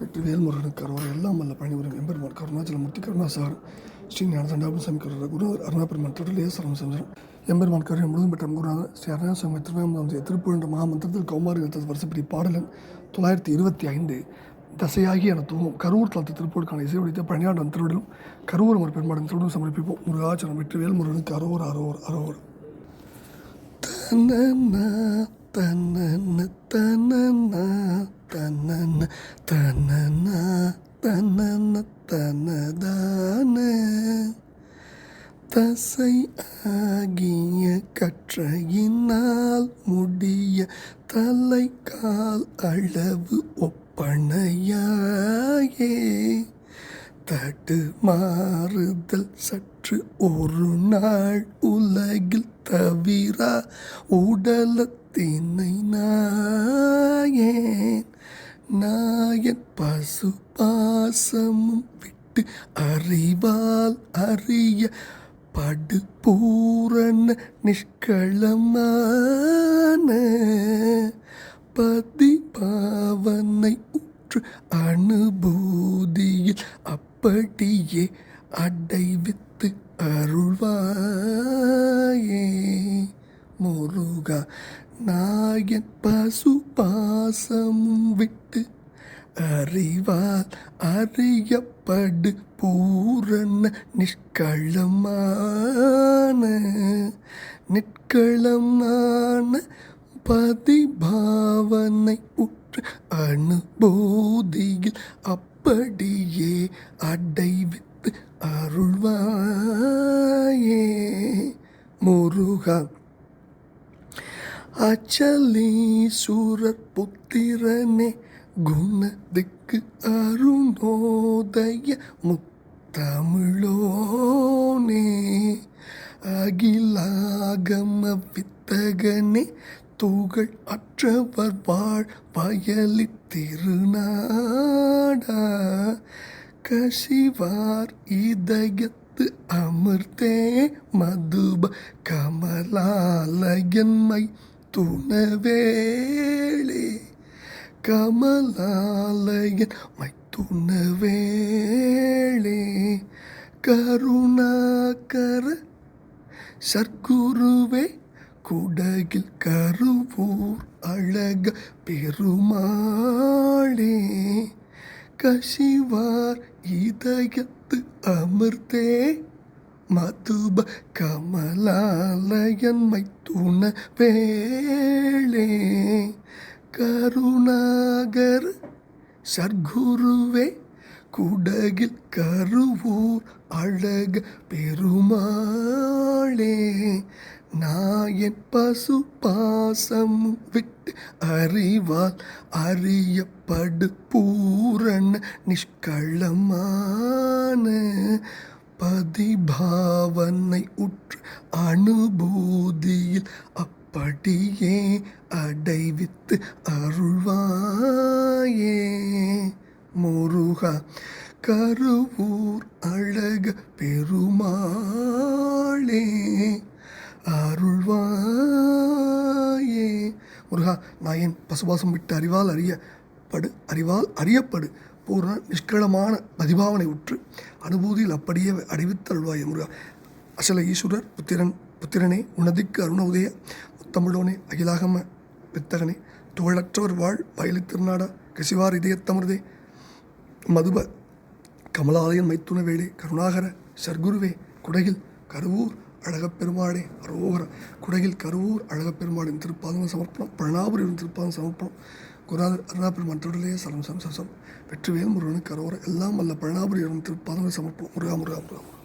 வெற்றிவேல் முருகனுக்கு அரோரா எல்லாம் வல்ல பழனிவரும் எம்பெருமான் கருணாச்சலமூர்த்தி கருணாசாரம் ஸ்ரீ ஞானதண்டாபுரம் சாமி கருணா குரு அருணாபெருமான் தொடரிலே சரம் சந்திரம் எம்பெருமான் கருணை முழுதும் பெற்ற குருநாதர் ஸ்ரீ அருணாசாமி திருவேம்பரம் திருப்புழன்ற மகாமந்திரத்தில் கௌமாரி வருஷப்படி பாடலன் தொள்ளாயிரத்தி இருபத்தி ஐந்து தசையாகி என தூங்கும் கரூர் தளத்து திருப்பூருக்கான இசை உடைத்த பழனியாண்டன் திருவிடலும் கரூர் அமர் பெருமாடன் திருவிடம் சமர்ப்பிப்போம். முருகாச்சலம் வெற்றிவேல் முருகனுக்கு அரோர் அரோர் அரோர். தன்னன்ன தன்னன்ன தன்ன தன்னன்ன தன்னன்னா தன்னன்ன தன்னதான தசை ஆகிய கற்றையினால் முடிய தலை கால் அளவு ஒப்பனையாயே. தடு மாறுதல் சற்று ஒரு நாள் உலகில் தவிர உடலத்தினை நான் நாயன் பசு பாசமும் விட்டு அறிவால் அறிய படு பூரண நிஷ்களமான பதி பாவனை உற்று அனுபூதியில் அப்படியே அடைவித்து அருள்வாயே. முருகா நாயன் பசு பாசமும் விட்டு அறிவால் அறியப்படு பூரண நிஷ்களமான நிற்களமான பதிபாவனை உற்று அனுபூதியில் அப்படியே அடைவித்து அருள்வாயே. முருகா அச்சலீஸ்வரர் புத்திரனே குணத்துக்கு அருணோதய முத்தமிழோனே. அகிலாகம வித்தகனே தூகள் அற்றவர் வாழ் வயலி திருநாடா. கசிவார் இதயத்து அமிர்தே மதுப கமலாலயன்மை துணவேளே கமலாலயன் மைத்துணவேளே கருணாகர சர்க்குருவே குடகில் கருவூர் அழக பெருமாளே கசிவார் இதயத்து அமிர்தே மதுப கமலாலயன்மை துண வேளே கருணாகர் சர்க்குருவே குடகில் கருவூர் அழக பெருமாளே. நாயன் பசு பாசம் விட்டு அறிவால் அறியப்படு பூரண நிஷ்களமான பதிபாவனை உற்று அனுபூதியில் அப்படியே அடைவித்து அருள்வாயே. முருகா கருவூர் அழக பெருமாளே அருள்வாயே. முருகா நான் என் பசுபாசம் விட்டு அறிவால் அறியப்படு அறிவால் அறியப்படு. பூர்ண நிஷ்களமான பதிபாவனை உற்று அனுபூதியில் அப்படியே அடைவித்தருள்வாயே முருகா. அசல ஈஸ்வரர் புத்திரன் புத்திரனே உனதிக்கு அருண உதய முத்தமிழோனே அகிலாகம வித்தகனே துகளற்றவர் வாழ் வயலி திருநாடா கசிவார் இதயத்தமிர்தே. மதுப கமலாலயன் மைத்துண வேளே கருணாகர சர்க்குருவே குடகில் கருவூர் அழகப் பெருமாளே அரோகர குடகில் கருவூர் அழகப்பெருமாளின் திருப்பாதம் சமர்ப்பணம் பழனாபுரியின் திருப்பாதம் சமர்ப்பணம். குராதர் அருணாபெருமான் தொடரிலே சரம் சம் சம் வெற்றிவேல் முருகனுக்கு அரோகர எல்லாம் அல்ல பழனாபுரியின் திருப்பாதம் சமர்ப்பணம். முருகா முருகா முருகா.